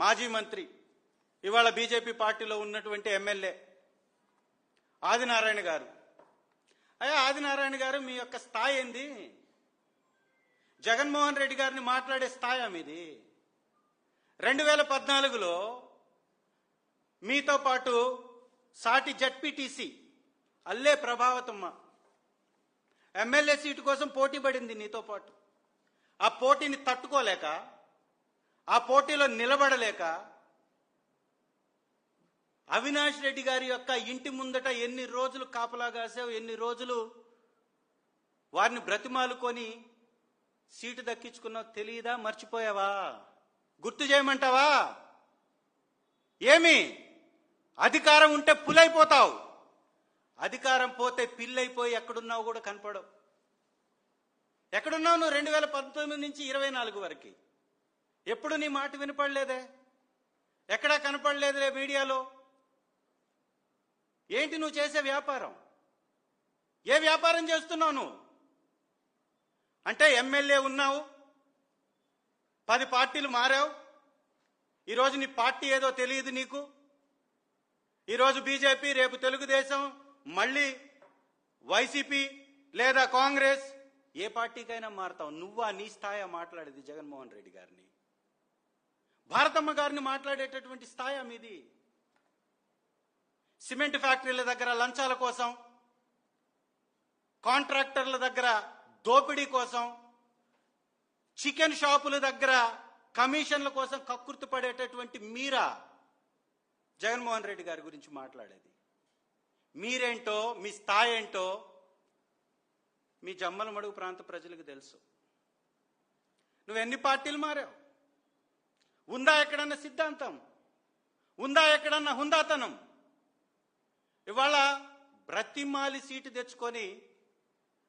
మాజీ మంత్రి ఇవాళ బీజేపీ పార్టీలో ఉన్నటువంటి ఎమ్మెల్యే ఆదినారాయణ గారు. అయ్యా ఆదినారాయణ గారు మీ యొక్క స్థాయి ఏంది? జగన్మోహన్ రెడ్డి గారిని మాట్లాడే స్థాయి మీది. రెండు వేల పద్నాలుగులో మీతో పాటు సాటి జడ్పీటీసీ అల్లే ప్రభావతమ్మ ఎమ్మెల్యే సీటు కోసం పోటీ పడింది నీతో పాటు. ఆ పోటీని తట్టుకోలేక ఆ పోటీలో నిలబడలేక అవినాష్ రెడ్డి గారి యొక్క ఇంటి ముందట ఎన్ని రోజులు కాపలా కాసావు ఎన్ని రోజులు వారిని బ్రతిమాలుకొని సీటు దక్కించుకున్నావు తెలియదా మర్చిపోయావా? గుర్తు చేయమంటావా? ఏమి? అధికారం ఉంటే పులైపోతావు. అధికారం పోతే పిల్లైపోయి ఎక్కడున్నావు కూడా కనపడవు. ఎక్కడున్నావు నువ్వు రెండు వేల పంతొమ్మిది నుంచి ఇరవై నాలుగు వరకు? ఎప్పుడు నీ మాట వినపడలేదే? ఎక్కడా కనపడలేదులే మీడియాలో? ఏంటి నువ్వు చేసే వ్యాపారం? ఏ వ్యాపారం చేస్తున్నావు నువ్వు? అంటే ఎమ్మెల్యే ఉన్నావు పది పార్టీలు మారావు ఈరోజు నీ పార్టీ ఏదో తెలియదు నీకు ఈరోజు బీజేపీ రేపు తెలుగుదేశం మళ్ళీ వైసీపీ లేదా కాంగ్రెస్ ఏ పార్టీకైనా మారుతావు. నువ్వా నీ స్థాయి మాట్లాడేది జగన్మోహన్ రెడ్డి గారిని. భారతమ్మ గారిని మాట్లాడేటటువంటి స్థాయి మీది. సిమెంట్ ఫ్యాక్టరీల దగ్గర లంచాల కోసం కాంట్రాక్టర్ల దగ్గర దోపిడీ కోసం చికెన్ షాపుల దగ్గర కమిషన్ల కోసం కక్కుర్తి పడేటటువంటి మీరా జగన్మోహన్ రెడ్డి గారి గురించి మాట్లాడేది. మీరేంటో మీ స్థాయి ఏంటో మీ జమ్మల మడుగు ప్రాంత ప్రజలకు తెలుసు. నువ్వు ఎన్ని పార్టీలు మారావు? ఉందా ఎక్కడన్నా సిద్ధాంతం? ఉందా ఎక్కడన్నా హుందాతనం? ఇవాళ బ్రతిమాలి సీటు తెచ్చుకొని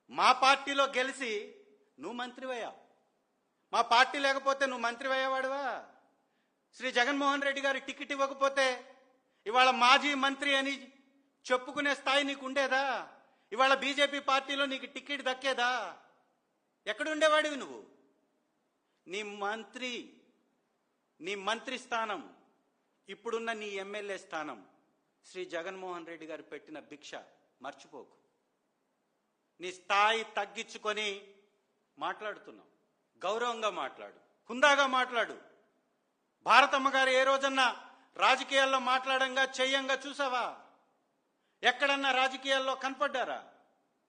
మా పార్టీలో గెలిచి నువ్వు మంత్రివయ్యా. మా పార్టీ లేకపోతే నువ్వు మంత్రివయ్యేవాడువా? శ్రీ జగన్మోహన్ రెడ్డి గారి టికెట్ ఇవ్వకపోతే ఇవాళ మాజీ మంత్రి అని చెప్పుకునే స్థాయి నీకు ఉండేదా? ఇవాళ బీజేపీ పార్టీలో నీకు టికెట్ దక్కేదా? ఎక్కడుండేవాడివి నువ్వు? నీ మంత్రి నీ మంత్రి స్థానం ఇప్పుడున్న నీ ఎమ్మెల్యే స్థానం శ్రీ జగన్మోహన్ రెడ్డి గారు పెట్టిన భిక్ష మర్చిపోకు. నీ స్థాయి తగ్గించుకొని మాట్లాడుతున్నావు గౌరవంగా మాట్లాడు. హుందాగా మాట్లాడు. భారతమ్మ గారు ఏ రోజన్నా రాజకీయాల్లో మాట్లాడంగా చెయ్యంగా చూసావా? ఎక్కడన్నా రాజకీయాల్లో కనపడ్డారా?